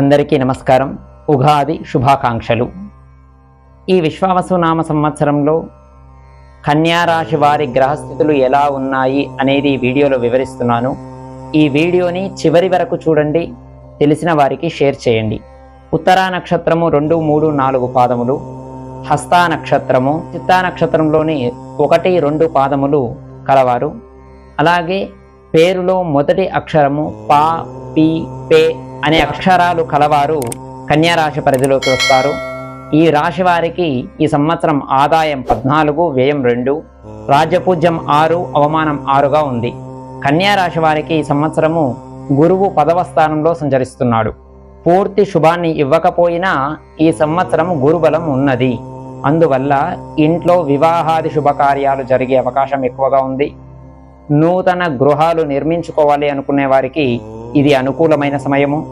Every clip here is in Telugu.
అందరికీ నమస్కారం. ఉగాది శుభాకాంక్షలు. ఈ విశ్వావసునామ సంవత్సరంలో కన్యారాశి వారి గ్రహస్థితులు ఎలా ఉన్నాయి అనేది వీడియోలో వివరిస్తున్నాను. ఈ వీడియోని చివరి వరకు చూడండి తెలిసిన వారికి షేర్ చేయండి. ఉత్తరా నక్షత్రము రెండు మూడు నాలుగు పాదములు హస్తా నక్షత్రము చిత్తా నక్షత్రంలోని ఒకటి రెండు పాదములు కలవారు. అలాగే పేరులో మొదటి అక్షరము పా పి పే అనే అక్షరాలు కలవారు కన్యారాశి పరిధిలోకి వస్తారు. ఈ రాశి వారికి ఈ సంవత్సరం ఆదాయం పద్నాలుగు వ్యయం రెండు రాజ్యపూజ్యం ఆరు అవమానం ఆరుగా ఉంది. కన్యారాశి వారికి ఈ సంవత్సరము గురువు పదవ స్థానంలో సంచరిస్తున్నాడు. పూర్తి శుభాన్ని ఇవ్వకపోయినా ఈ సంవత్సరం గురుబలం ఉన్నది. అందువల్ల ఇంట్లో వివాహాది శుభకార్యాలు జరిగే అవకాశం ఎక్కువగా ఉంది. నూతన గృహాలు నిర్మించుకోవాలి అనుకునే వారికి ఇది అనుకూలమైన సమయము.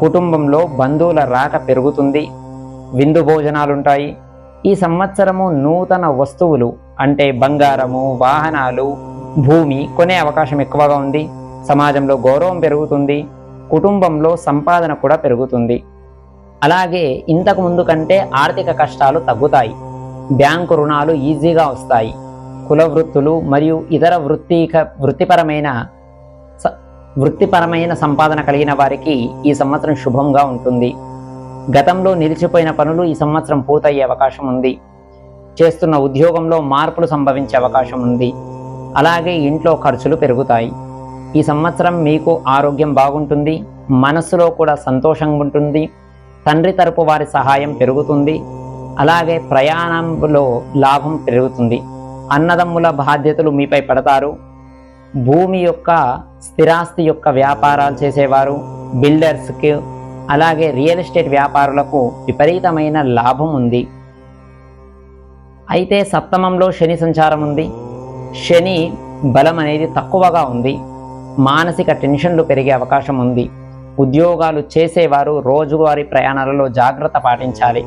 కుటుంబంలో బంధువుల రాక పెరుగుతుంది. విందు భోజనాలుంటాయి. ఈ సంవత్సరము నూతన వస్తువులు అంటే బంగారము వాహనాలు భూమి కొనే అవకాశం ఎక్కువగా ఉంది. సమాజంలో గౌరవం పెరుగుతుంది. కుటుంబంలో సంపాదన కూడా పెరుగుతుంది. అలాగే ఇంతకు ముందు కంటే ఆర్థిక కష్టాలు తగ్గుతాయి. బ్యాంకు రుణాలు ఈజీగా వస్తాయి. కుల వృత్తులు మరియు ఇతర వృత్తిక వృత్తిపరమైన వృత్తిపరమైన సంపాదన కలిగిన వారికి ఈ సంవత్సరం శుభంగా ఉంటుంది. గతంలో నిలిచిపోయిన పనులు ఈ సంవత్సరం పూర్తయ్యే అవకాశం ఉంది. చేస్తున్న ఉద్యోగంలో మార్పులు సంభవించే అవకాశం ఉంది. అలాగే ఇంట్లో ఖర్చులు పెరుగుతాయి. ఈ సంవత్సరం మీకు ఆరోగ్యం బాగుంటుంది మనస్సులో కూడా సంతోషంగా ఉంటుంది తండ్రి తరపు వారి సహాయం పెరుగుతుంది అలాగే ప్రయాణంలో లాభం పెరుగుతుంది. అన్నదమ్ముల బాధ్యతలు మీపై పడతారు. భూమి యొక్క స్థిరాస్తి యొక్క వ్యాపారాలు చేసేవారు బిల్డర్స్కి అలాగే రియల్ ఎస్టేట్ వ్యాపారులకు విపరీతమైన లాభం ఉంది. అయితే సప్తమంలో శని సంచారం ఉంది. శని బలం అనేది తక్కువగా ఉంది. మానసిక టెన్షన్లు పెరిగే అవకాశం ఉంది. ఉద్యోగాలు చేసేవారు రోజువారీ ప్రయాణాలలో జాగ్రత్త పాటించాలి.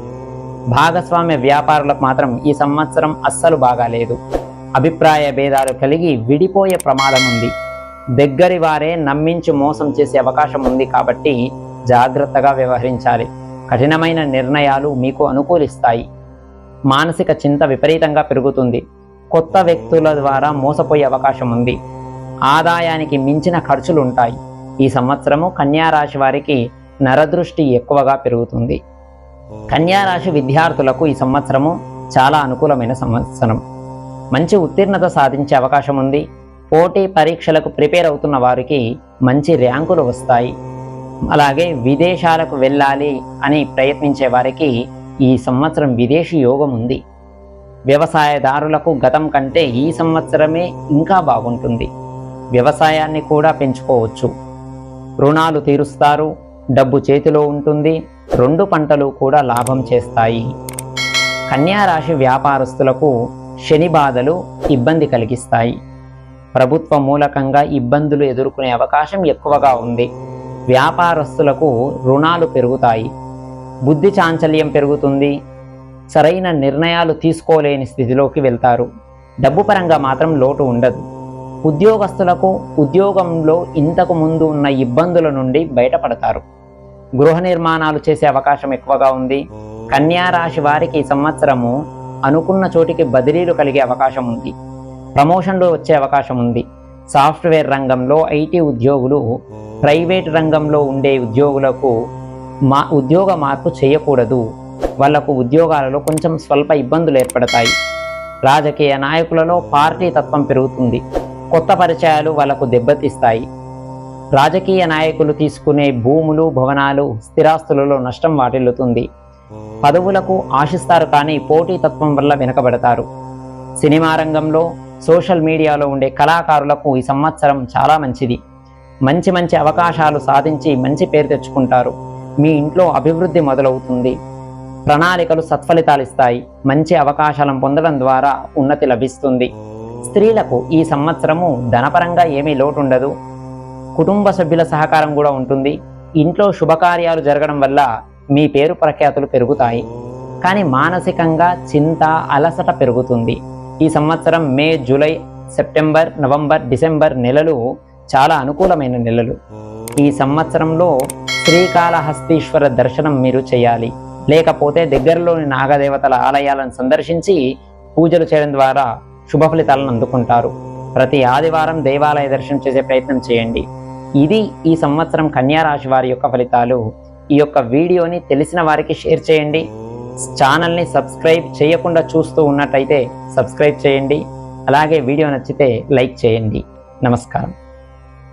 భాగస్వామ్య వ్యాపారులకు మాత్రం ఈ సంవత్సరం అస్సలు బాగాలేదు. అభిప్రాయ భేదాలు కలిగి విడిపోయే ప్రమాదం ఉంది. దగ్గరి వారే నమ్మించి మోసం చేసే అవకాశం ఉంది కాబట్టి జాగ్రత్తగా వ్యవహరించాలి. కఠినమైన నిర్ణయాలు మీకు అనుకూలిస్తాయి. మానసిక చింత విపరీతంగా పెరుగుతుంది. కొత్త వ్యక్తుల ద్వారా మోసపోయే అవకాశం ఉంది. ఆదాయానికి మించిన ఖర్చులు ఉంటాయి ఈ సంవత్సరము కన్యారాశి వారికి నరదృష్టి ఎక్కువగా పెరుగుతుంది. కన్యారాశి విద్యార్థులకు ఈ సంవత్సరము చాలా అనుకూలమైన సంవత్సరం. మంచి ఉత్తీర్ణత సాధించే అవకాశం ఉంది. పోటీ పరీక్షలకు ప్రిపేర్ అవుతున్న వారికి మంచి ర్యాంకులు వస్తాయి. అలాగే విదేశాలకు వెళ్ళాలి అని ప్రయత్నించే వారికి ఈ సంవత్సరం విదేశీ యోగం ఉంది. వ్యవసాయదారులకు గతం కంటే ఈ సంవత్సరమే ఇంకా బాగుంటుంది. వ్యవసాయాన్ని కూడా పెంచుకోవచ్చు. రుణాలు తీరుస్తారు డబ్బు చేతిలో ఉంటుంది రెండు పంటలు కూడా లాభం చేస్తాయి. కన్యారాశి వ్యాపారస్తులకు శని బాధలు ఇబ్బంది కలిగిస్తాయి. ప్రభుత్వ మూలకంగా ఇబ్బందులు ఎదుర్కొనే అవకాశం ఎక్కువగా ఉంది. వ్యాపారస్తులకు రుణాలు పెరుగుతాయి. బుద్ధి చాంచల్యం పెరుగుతుంది. సరైన నిర్ణయాలు తీసుకోలేని స్థితిలోకి వెళ్తారు. డబ్బు పరంగా మాత్రం లోటు ఉండదు. ఉద్యోగస్తులకు ఉద్యోగంలో ఇంతకు ముందు ఉన్న ఇబ్బందుల నుండి బయటపడతారు. గృహ నిర్మాణాలు చేసే అవకాశం ఎక్కువగా ఉంది. కన్యా రాశి వారికి ఈ సంవత్సరము అనుకున్న చోటికి బదిలీలు కలిగే అవకాశం ఉంది. ప్రమోషన్లు వచ్చే అవకాశం ఉంది. సాఫ్ట్వేర్ రంగంలో ఐటీ ఉద్యోగులు ప్రైవేట్ రంగంలో ఉండే ఉద్యోగులకు మా ఉద్యోగ మార్పు చేయకూడదు. వాళ్ళకు ఉద్యోగాలలో కొంచెం స్వల్ప ఇబ్బందులు ఏర్పడతాయి. రాజకీయ నాయకులలో పార్టీ తత్వం పెరుగుతుంది. కొత్త పరిచయాలు వాళ్ళకు దెబ్బతీస్తాయి. రాజకీయ నాయకులు తీసుకునే భూములు భవనాలు స్థిరాస్తులలో నష్టం వాటిల్లుతుంది. పదవులకు ఆశిస్తారు కానీ పోటీతత్వం వల్ల వెనుకబడతారు. సినిమా రంగంలో సోషల్ మీడియాలో ఉండే కళాకారులకు ఈ సంవత్సరం చాలా మంచిది. మంచి మంచి అవకాశాలు సాధించి మంచి పేరు తెచ్చుకుంటారు. మీ ఇంట్లో అభివృద్ధి మొదలవుతుంది. ప్రణాళికలు సత్ఫలితాలు ఇస్తాయి. మంచి అవకాశాలను పొందడం ద్వారా ఉన్నతి లభిస్తుంది. స్త్రీలకు ఈ సంవత్సరము ధనపరంగా ఏమీ లోటు ఉండదు కుటుంబ సభ్యుల సహకారం కూడా ఉంటుంది. ఇంట్లో శుభకార్యాలు జరగడం వల్ల మీ పేరు ప్రఖ్యాతులు పెరుగుతాయి. కానీ మానసికంగా చింత అలసట పెరుగుతుంది. ఈ సంవత్సరం May July September November December నెలలు చాలా అనుకూలమైన నెలలు. ఈ సంవత్సరంలో శ్రీకాళహస్తీశ్వర దర్శనం మీరు చేయాలి. లేకపోతే దగ్గరలోని నాగదేవతల ఆలయాలను సందర్శించి పూజలు చేయడం ద్వారా శుభ ఫలితాలను అందుకుంటారు. ప్రతి ఆదివారం దేవాలయ దర్శనం చేసే ప్రయత్నం చేయండి. ఇది ఈ సంవత్సరం కన్యారాశి వారి యొక్క ఫలితాలు. ఈ యొక్క వీడియోని తెలిసిన వారికి షేర్ చేయండి. ఛానల్ని సబ్స్క్రైబ్ చేయకుండా చూస్తూ ఉన్నట్టయితే సబ్స్క్రైబ్ చేయండి. అలాగే వీడియో నచ్చితే లైక్ చేయండి. నమస్కారం.